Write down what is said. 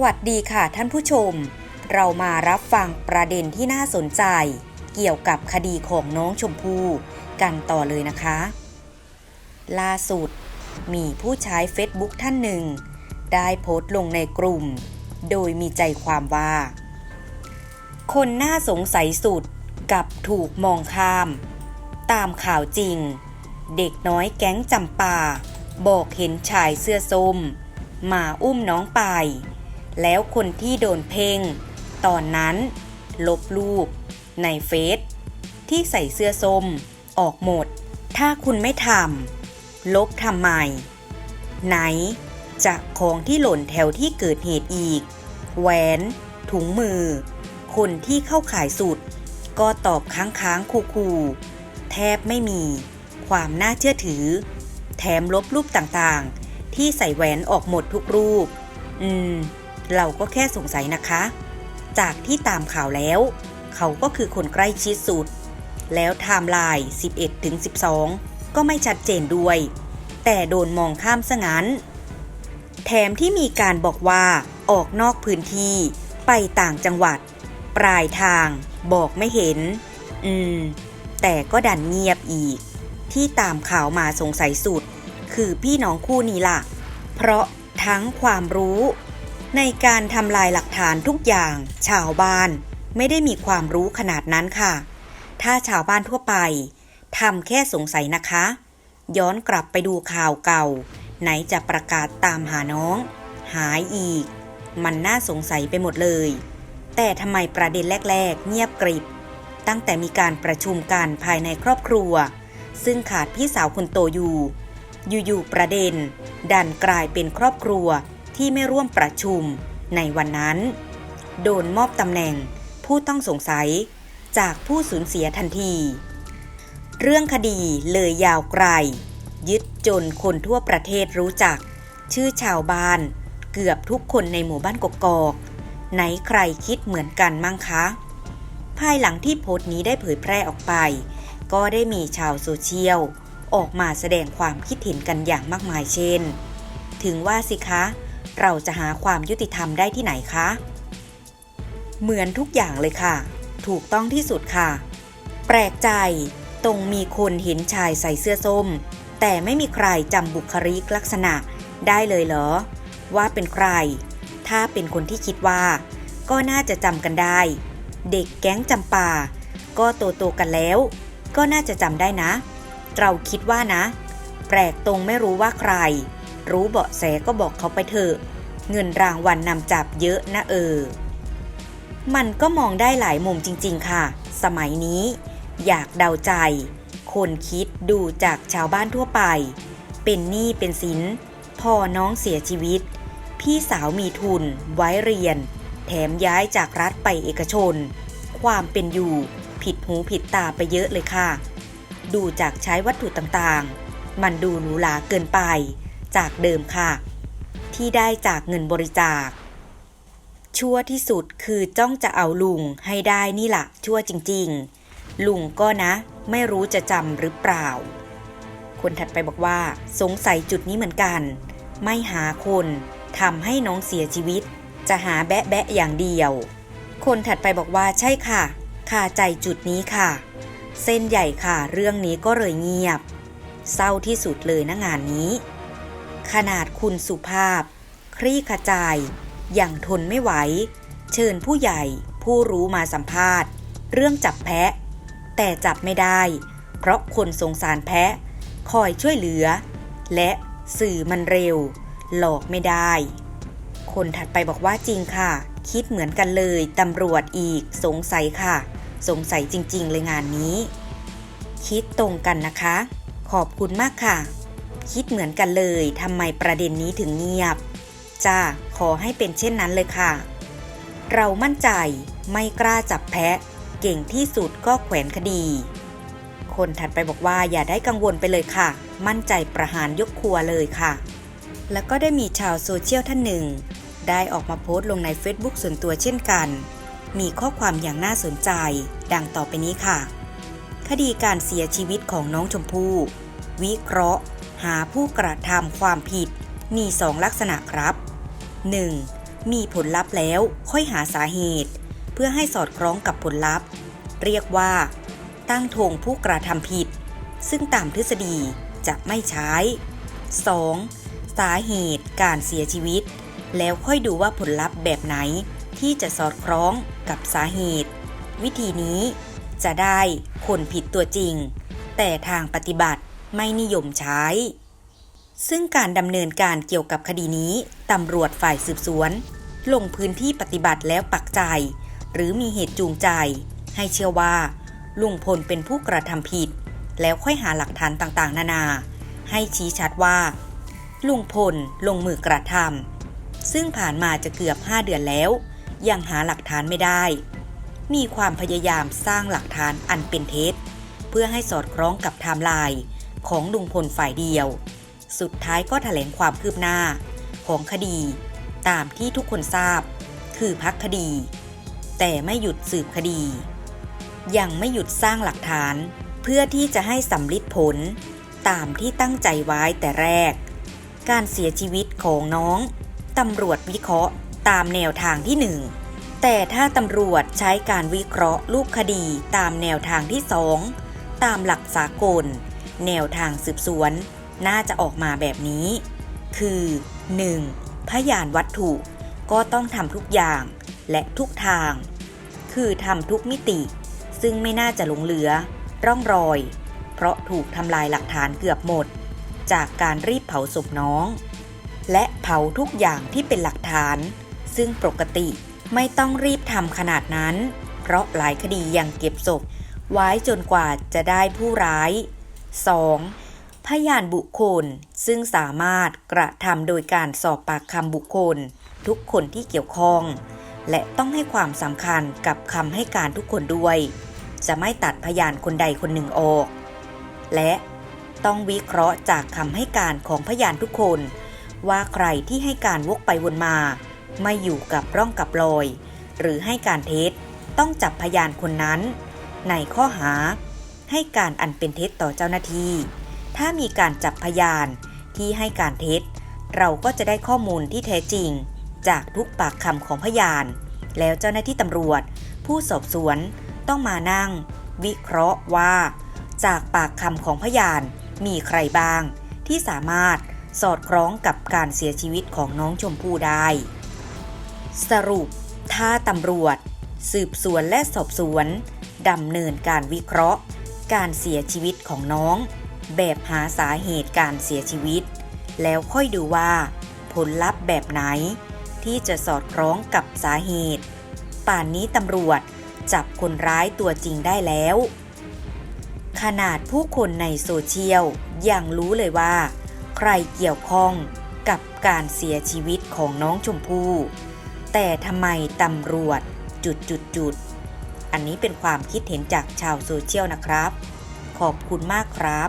สวัสดีค่ะท่านผู้ชม เรามารับฟังประเด็นที่น่าสนใจ เกี่ยวกับคดีของน้องชมพู่กันต่อเลยนะคะ ล่าสุด มีผู้ใช้ Facebook ท่านหนึ่ง ได้โพสต์ลงในกลุ่ม โดยมีใจความว่า คนน่าสงสัยสุดกับถูกมองข้าม ตามข่าวจริง เด็กน้อยแก๊งจำปา บอกเห็นชายเสื้อส้มมาอุ้มน้องไป แล้วคนที่โดนเพ่ง ตอนนั้น ลบรูป ในเฟซที่ใส่เสื้อส้ม ออกหมด ถ้าคุณไม่ทำลบทำไม ไหนจะของที่หล่นแถวที่เกิดเหตุอีก แหวน ถุงมือ คนที่เข้าขายสุด ก็ตอบค้างค้างคูคูแทบไม่มี ความน่าเชื่อถือ แถมลบรูปต่างๆ ที่ใส่แหวนออกหมดทุกรูป อืม เราก็แค่สงสัยนะคะ จากที่ตามข่าวแล้ว เขาก็คือคนใกล้ชิดสุด แล้วไทม์ไลน์ 11 ถึง 12 ก็ไม่ชัดเจนด้วย แต่โดนมองข้ามซะงั้น แถมที่มีการบอกว่าออกนอกพื้นที่ไปต่างจังหวัด ปลายทางบอกไม่เห็น อืม แต่ก็ดันเงียบอีก ที่ตามข่าวมาสงสัยสุด คือพี่น้องคู่นี้ล่ะ เพราะทั้งความรู้ ในการทำลายหลักฐานทุกอย่าง ชาวบ้านไม่ได้มีความรู้ขนาดนั้นค่ะ ถ้าชาวบ้านทั่วไปทำแค่สงสัยนะคะ ย้อนกลับไปดูข่าวเก่า ไหนจะประกาศตามหาน้อง หายอีก มันน่าสงสัยไปหมดเลย แต่ทำไมประเด็นแรก ๆ เงียบกริบ ตั้งแต่มีการประชุมกันภายในครอบครัว ซึ่งขาดพี่สาวคนโตอยู่ อยู่ๆประเด็น ดันกลายเป็นครอบครัว ที่ไม่ร่วมประชุมในวันนั้น โดนมอบตำแหน่งผู้ต้องสงสัยจากผู้สูญเสียทันที เรื่องคดีเลยยาวไกล ยึดจนคนทั่วประเทศรู้จัก ชื่อชาวบ้าน เกือบทุกคนในหมู่บ้านกกอก ไหนใครคิดเหมือนกันมั่งคะ ภายหลังที่โพสต์นี้ได้เผยแพร่ออกไป ก็ได้มีชาวโซเชียลออกมาแสดงความคิดเห็นกันอย่างมากมายเช่น ถึงว่าสิคะ เราจะหาความยุติธรรมได้ที่ไหนคะ เหมือนทุกอย่างเลยค่ะ ถูกต้องที่สุดค่ะ แปลกใจตรงมีคนเห็นชายใส่เสื้อส้ม แต่ไม่มีใครจำบุคลิกลักษณะได้เลยเหรอ ว่าเป็นใคร ถ้าเป็นคนที่คิดว่า ก็น่าจะจำกันได้ เด็กแก๊งจำปา ก็โตโตๆกันแล้ว ก็น่าจะจำได้นะ เราคิดว่านะ แปลกตรงไม่รู้ว่าใคร รู้เบาะแสก็บอกเขาไปเถอะ เงินรางวัลนนำจับเยอะนะเออ มันก็มองได้หลายมุมจริง ๆ ค่ะ สมัยนี้ อยากเดาใจ คนคิดดูจากชาวบ้านทั่วไป เป็นหนี้เป็นสินพอน้องเสียชีวิต พี่สาวมีทุน ไว้เรียน แถมย้ายจากรัฐไปเอกชน ความเป็นอยู่ ผิดหูผิดตาไปเยอะเลยค่ะ ดูจากใช้วัตถุต่างๆ มันดูหรูหราเกินไป จากเดิมค่ะ ที่ได้จากเงินบริจาค ชั่วที่สุดคือจ้องจะเอาลุงให้ได้นี่ละชั่วจริงๆ ลุงก็นะ ไม่รู้จะจำหรือเปล่า คนถัดไปบอกว่า สงสัยจุดนี้เหมือนกัน ไม่หาคนทำให้น้องเสียชีวิต จะหาแบะแบะอย่างเดียว คนถัดไปบอกว่าใช่ค่ะคาใจจุดนี้ค่ะ เส้นใหญ่ค่ะ เรื่องนี้ก็เลยเงียบ เศร้าที่สุดเลยนะงานนี้ ขนาดคุณสุภาพ คลี่ขจาย อย่างทนไม่ไหว เชิญผู้ใหญ่ ผู้รู้มาสัมภาษณ์ เรื่องจับแพะ แต่จับไม่ได้ เพราะคนสงสารแพะ คอยช่วยเหลือ และสื่อมันเร็ว หลอกไม่ได้ คนถัดไปบอกว่าจริงค่ะ คิดเหมือนกันเลยตำรวจอีกสงสัยค่ะ สงสัยจริง ๆ เลยงานนี้ คิดตรงกันนะคะ ขอบคุณมากค่ะ คิดเหมือนกันเลยทำไมประเด็นนี้ถึงเงียบ จ้า ขอให้เป็นเช่นนั้นเลยค่ะ เรามั่นใจไม่กล้าจับแพะ เก่งที่สุดก็แขวนคดี คนถัดไปบอกว่าอย่าได้กังวลไปเลยค่ะ มั่นใจประหารยกครัวเลยค่ะ แล้วก็ได้มีชาวโซเชียลท่านหนึ่ง ได้ออกมาโพสต์ลงใน Facebook ส่วนตัวเช่นกัน มีข้อความอย่างน่าสนใจ ดังต่อไปนี้ค่ะ คดีการเสียชีวิตของน้องชมพู่วิเคราะห์ หาผู้กระทำความผิด มีสองลักษณะครับ 1. มีผลลัพธ์แล้วค่อยหาสาเหตุ เพื่อให้สอดคล้องกับผลลัพธ์ เรียกว่า ตั้งธงผู้กระทำผิด ซึ่งตามทฤษฎีจะไม่ใช้ 2. สาเหตุการเสียชีวิต แล้วค่อยดูว่าผลลัพธ์แบบไหนที่จะสอดคล้องกับสาเหตุ วิธีนี้จะได้คนผิดตัวจริง แต่ทางปฏิบัติ ไม่นิยมใช้ ซึ่งการดำเนินการเกี่ยวกับคดีนี้ตำรวจฝ่ายสืบสวน ลงพื้นที่ปฏิบัติแล้วปักใจ หรือมีเหตุจูงใจ ให้เชื่อว่า ลุงพลเป็นผู้กระทำผิด แล้วค่อยหาหลักฐานต่างๆ นานา ให้ชี้ชัดว่า ลุงพลลงมือกระทำซึ่งผ่านมาจะเกือบ 5 เดือนแล้ว ยังหาหลักฐานไม่ได้ มีความพยายามสร้างหลักฐานอันเป็นเท็จเพื่อให้สอดคล้องกับไทม์ไลน์ ของลุงพลฝ่ายเดียว สุดท้ายก็แถลงความคืบหน้าของคดี ตามที่ทุกคนทราบ คือพักคดี แต่ไม่หยุดสืบคดี ยังไม่หยุดสร้างหลักฐานเพื่อที่จะให้สำลิดผล ตามที่ตั้งใจไว้แต่แรก การเสียชีวิตของน้องตำรวจวิเคราะห์ตามแนวทางที่หนึ่งแต่ถ้าตำรวจใช้การวิเคราะห์รูปคดีตามแนวทางที่สองตามหลักสากล แนวทางสืบสวน น่าจะออกมาแบบนี้ คือ 1. พยานวัตถุก็ต้องทำทุกอย่างและทุกทาง คือทำทุกมิติ ซึ่งไม่น่าจะหลงเหลือ ร่องรอย เพราะถูกทำลายหลักฐานเกือบหมด จากการรีบเผาศพน้อง และเผาทุกอย่างที่เป็นหลักฐาน ซึ่งปกติไม่ต้องรีบทำขนาดนั้น เพราะหลายคดียังเก็บศพ ไว้จนกว่าจะได้ผู้ร้าย 2. พยานบุคคลซึ่งสามารถกระทำโดยการสอบปากคำบุคคล ทุกคนที่เกี่ยวข้อง และต้องให้ความสำคัญกับคำให้การทุกคนด้วย จะไม่ตัดพยานคนใดคนหนึ่งออก และต้องวิเคราะห์จากคำให้การของพยานทุกคน ว่าใครที่ให้การวกไปวนมา ไม่อยู่กับร่องกับรอย หรือให้การเท็จต้องจับพยานคนนั้น ในข้อหา ให้การอันเป็นเท็จต่อเจ้าหน้าที่ ถ้ามีการจับพยานที่ให้การเท็จ เราก็จะได้ข้อมูลที่แท้จริง จากทุกปากคำของพยาน แล้วเจ้าหน้าที่ตำรวจ ผู้สอบสวนต้องมานั่ง วิเคราะห์ว่า จากปากคำของพยานมีใครบ้าง ที่สามารถสอดคล้องกับการเสียชีวิตของน้องชมพู่ได้ สรุป ถ้าตำรวจ สืบสวนและสอบสวนดำเนินการวิเคราะห์ การเสียชีวิตของน้อง แบบหาสาเหตุการเสียชีวิต แล้วค่อยดูว่า ผลลัพธ์แบบไหน ที่จะสอดคล้องกับสาเหตุ ป่านนี้ตำรวจจับคนร้ายตัวจริงได้แล้ว ขนาดผู้คนในโซเชียลยังรู้เลยว่า ใครเกี่ยวข้องกับการเสียชีวิตของน้องชมพู่แต่ทำไมตำรวจจุดจุดจุด อันนี้เป็นความคิดเห็นจากชาวโซเชียลนะครับ ขอบคุณมากครับ